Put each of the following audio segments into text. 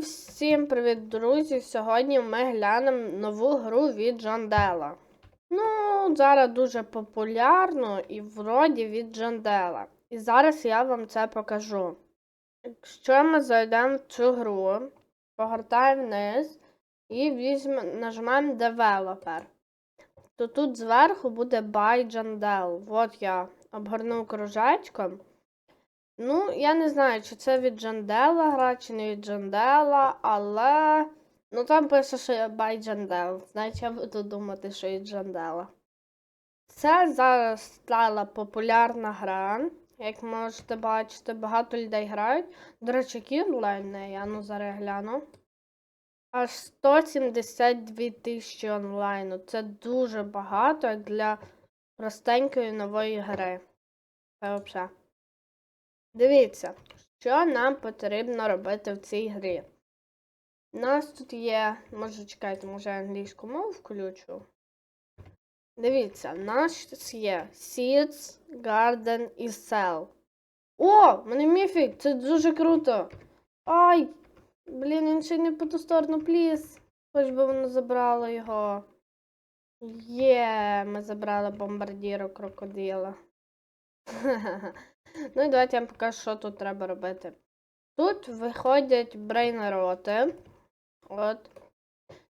всім привіт, друзі! Сьогодні ми глянемо нову гру від Джандела. Ну, зараз дуже популярну і вроді від Джандела. І зараз я вам це покажу. Якщо ми зайдемо в цю гру, погортаємо вниз і візьме, нажмемо Developer, то тут зверху буде By Jandel. От я обгорнув кружечком. Ну, я не знаю, чи це від Джандела гра, чи не від Джандела, але. Ну там пише, що я by Джандел. Значить, я буду думати, що від Джандела. Це зараз стала популярна гра. Як можете бачити, багато людей грають. До речі, який онлайн не я ну зараз гляну. Аж 172 тисячі онлайну. Це дуже багато для простенької нової гри. Це взагалі. Дивіться, що нам потрібно робити в цій грі. У нас тут є. Може, чекайте, може англійську мову включу. Дивіться, у нас є Seeds, Garden і Cell. О! мене міфік! Це дуже круто! Ай! Блін, він ще не по ту сторону пліз. Хоч би воно забрало його. Є, ми забрали бомбардіру крокодила. Ну і давайте я вам покажу, що тут треба робити. Тут виходять брейнероти. От.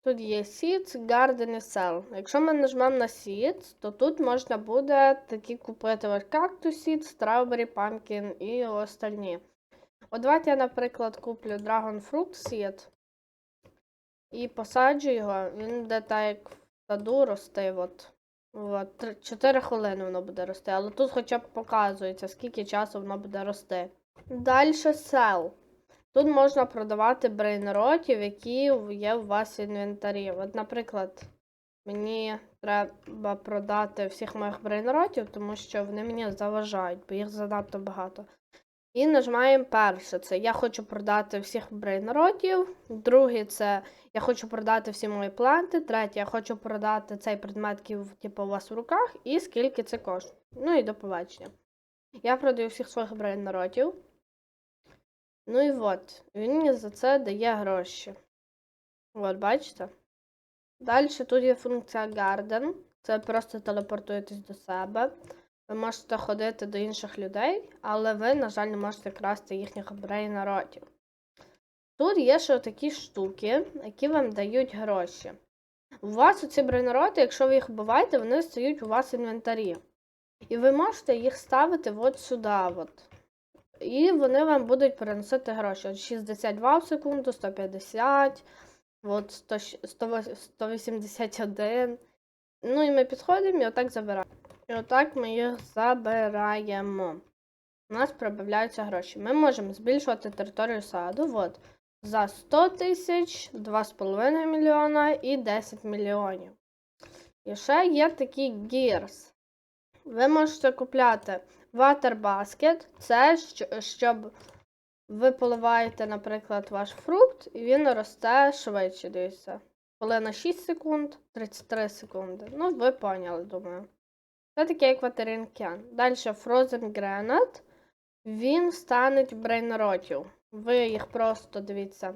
Тут є Seeds, Garden і Cell. Якщо ми нажмемо на Seeds, то тут можна буде такі купити ось Cactus Seed, Strawberry, Pumpkin і остальні. От давайте я, наприклад, куплю Dragon Fruit Seed і посаджу його. Він буде так як в саду рости. От. От, 4 хвилини воно буде рости, але тут хоча б показується, скільки часу воно буде рости. Далі сел. Тут можна продавати брейнротів, які є у вас в інвентарі. От, наприклад, мені треба продати всіх моїх брейнротів, тому що вони мені заважають, бо їх занадто багато. І нажимаємо перше. Це я хочу продати всіх брейнротів. Другий це я хочу продати всі мої планти. Третє, я хочу продати цей предмет, який типу, у вас в руках, і скільки це коштує. Ну і до побачення. Я продаю всіх своїх брейнротів. Ну і от, він мені за це дає гроші. От, бачите? Далі тут є функція Garden. Це просто телепортуєтесь до себе. Ви можете ходити до інших людей, але ви, на жаль, не можете красти їхніх брейнротів. Тут є ще такі штуки, які вам дають гроші. У вас оці брейнроти, якщо ви їх вбиваєте, вони стають у вас в інвентарі. І ви можете їх ставити от сюди. От. І вони вам будуть приносити гроші. От 62 в секунду, 150, от 100, 100, 181. Ну і ми підходимо і отак забираємо. Отак ми їх забираємо. У нас прибавляються гроші. Ми можемо збільшувати територію саду. От за 100 тисяч, 2,5 мільйона і 10 мільйонів. І ще є такі Gears. Ви можете купляти Basket. Це щоб ви поливаєте, наприклад, ваш фрукт, і він росте швидше. Дивіться. Коли на 6 секунд, 33 секунди. Ну, ви поняли, думаю. Це таке як ватеринкен. Далі Frozen Granite. Він станеть брейнротів. Ви їх просто дивіться.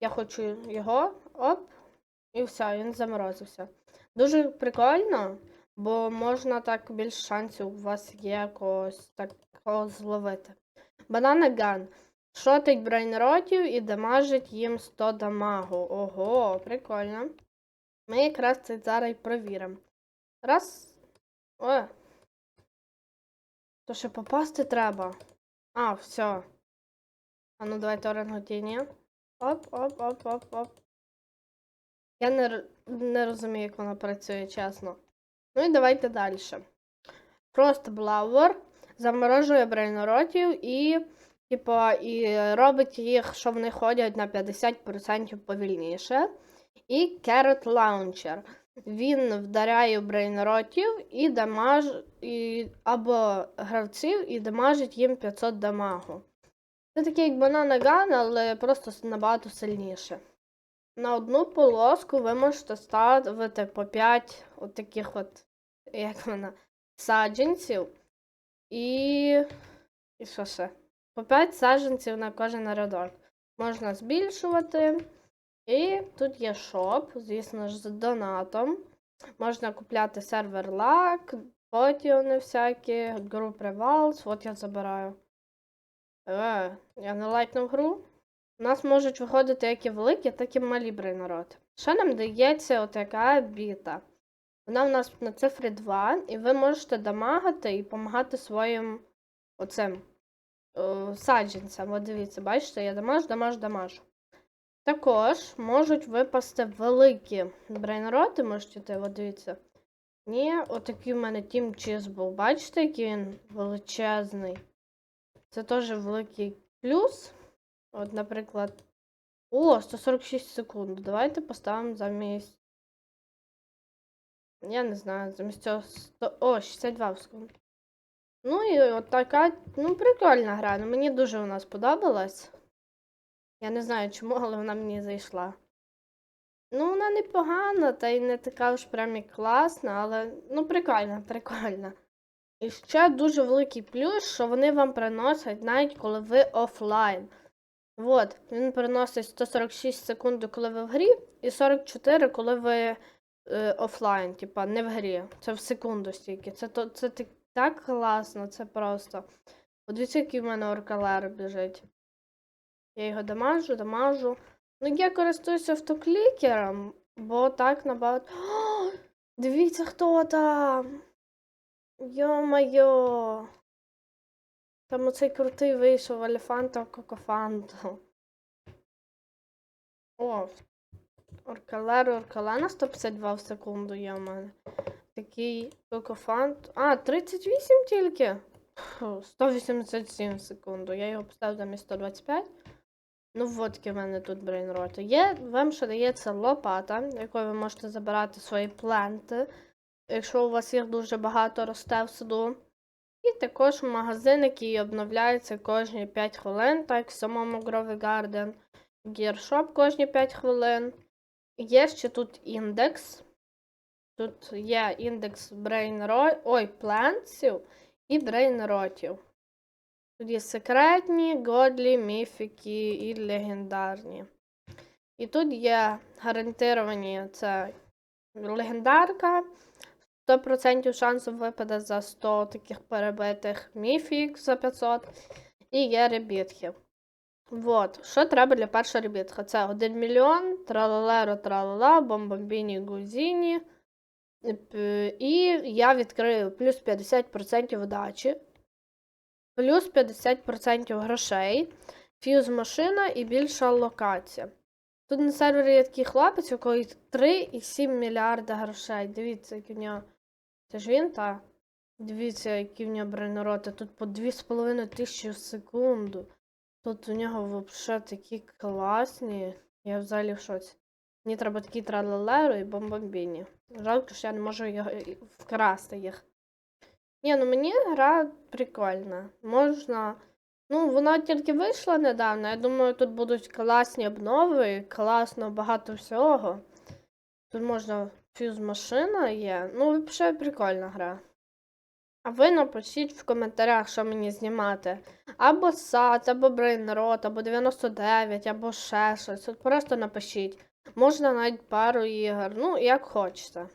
Я хочу його, оп, і все, він заморозився. Дуже прикольно, бо можна так більше шансів у вас є когось такого зловити. Банана Ган. Шотить брейнротів і дамажить їм 100 дамагу. Ого, прикольно. Ми якраз це зараз і провіримо. Раз. О. То ще попасти треба. А, все. А ну давайте орангутіння. Оп, оп, оп, оп, оп. Я не, не розумію, як вона працює, чесно. Ну і давайте далі. Просто блауер заморожує брейноротів і, типу, і робить їх, що вони ходять на 50% повільніше. І Carrot Launcher. Він вдаряє брейнротів і дамаж, і, або гравців і дамажить їм 500 дамагу. Це такий як банана ган, але просто набагато сильніше. На одну полоску ви можете ставити по 5 от таких от, як вона, саджанців. І. І що ще? По 5 саджанців на кожен рядок. можна збільшувати. І тут є шоп, звісно ж, з донатом. Можна купляти сервер лак, потіони всякі, гру Revals, от я забираю. Е, я не лайкнув гру. У нас можуть виходити як і великі, так і малі брейнроти. Ще нам дається отака біта. Вона в нас на цифрі 2, і ви можете дамагати і допомагати своїм оцим о, саджанцям. От дивіться, бачите, я дамаж, дамаж, дамаж. Також можуть випасти великі брейнроти, можете, от дивіться. Ні, отакий в мене Team Cheese був. Бачите, який він величезний. Це теж великий плюс. От, наприклад. О, 146 секунд. Давайте поставимо замість. Я не знаю, замість цього 100... О, 62 секунд. Ну і от така, ну, прикольна гра. Ну, мені дуже вона сподобалась. Я не знаю чому, але вона мені зайшла. Ну, вона непогана, та й не така ж прям і класна, але ну прикольна, прикольна. І ще дуже великий плюс, що вони вам приносять навіть коли ви офлайн. От, він приносить 146 секунд, коли ви в грі, і 44, коли ви е, офлайн, типа не в грі. Це в секунду стільки. Це, то, це так- класно, це просто. От дивіться, який в мене оркалер біжить. Я його дамажу, дамажу. Ну, я користуюся автоклікером, бо так набагато. О, дивіться, хто там. Йо-майо. Там оцей крутий вийшов Елефанто Кокофанто. О, Оркалер, Оркалена 152 в секунду є в мене. Такий Кокофант. А, 38 тільки. 187 в секунду. Я його поставив замість 125. Ну, водки в мене тут брейнроти. Є, вам ще дається лопата, якою ви можете забирати свої пленти, якщо у вас їх дуже багато росте в саду. І також магазин, який обновляється кожні 5 хвилин, так в самому Грові Garden. Гіршоп кожні 5 хвилин. Є ще тут індекс. Тут є індекс брейнро... Ой, плентсів і брейнротів. Тут є секретні, годлі, міфіки і легендарні. І тут є гарантировані це легендарка. 100% шансів випаде за 100 таких перебитих міфік за 500. І є ребітки. Вот. Що треба для першого ребітка? Це 1 мільйон, тралалеро, тралала, бомбомбіні, гузіні. І я відкрию плюс 50% вдачі, плюс 50% грошей, фьюз машина і більша локація. Тут на сервері є такий хлопець, у якого 3,7 мільярда грошей. Дивіться, які в нього. Це ж він, та? Дивіться, які в нього брейнороти. Тут по 2,5 тисячі в секунду. Тут у нього взагалі такі класні. Я взагалі в шоці. Мені треба такі тралалеру і бомбомбіні. Жалко, що я не можу його вкрасти їх. Ні, ну мені гра прикольна. Можна. Ну, вона тільки вийшла недавно. Я думаю, тут будуть класні обнови, класно багато всього. Тут можна фьюз машина є. Ну, взагалі прикольна гра. А ви напишіть в коментарях, що мені знімати. Або сад, або брейнрот, або 99, або ще щось. От просто напишіть. Можна навіть пару ігор, ну, як хочете.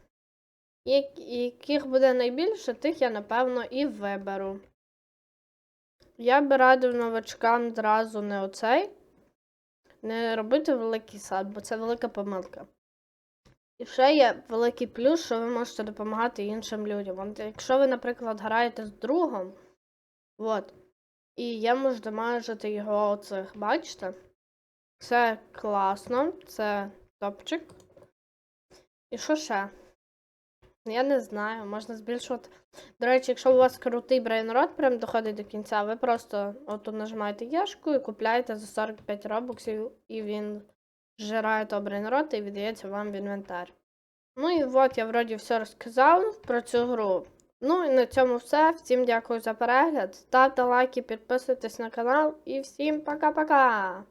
Як- Яких буде найбільше, тих я, напевно, і виберу. Я би радив новачкам зразу не оцей, не робити великий сад, бо це велика помилка. І ще є великий плюс, що ви можете допомагати іншим людям. От якщо ви, наприклад, граєте з другом, от, і я можу дамажити його оцих, бачите? Це класно, це топчик. І що ще? Я не знаю, можна збільшувати. До речі, якщо у вас крутий брейнрот прям доходить до кінця, ви просто отут нажимаєте єшку і купляєте за 45 робоксів, і він зжирає того брейнрота і віддається вам в інвентар. Ну і от я вроді все розказав про цю гру. Ну і на цьому все. Всім дякую за перегляд. Ставте лайки, підписуйтесь на канал і всім пока-пока!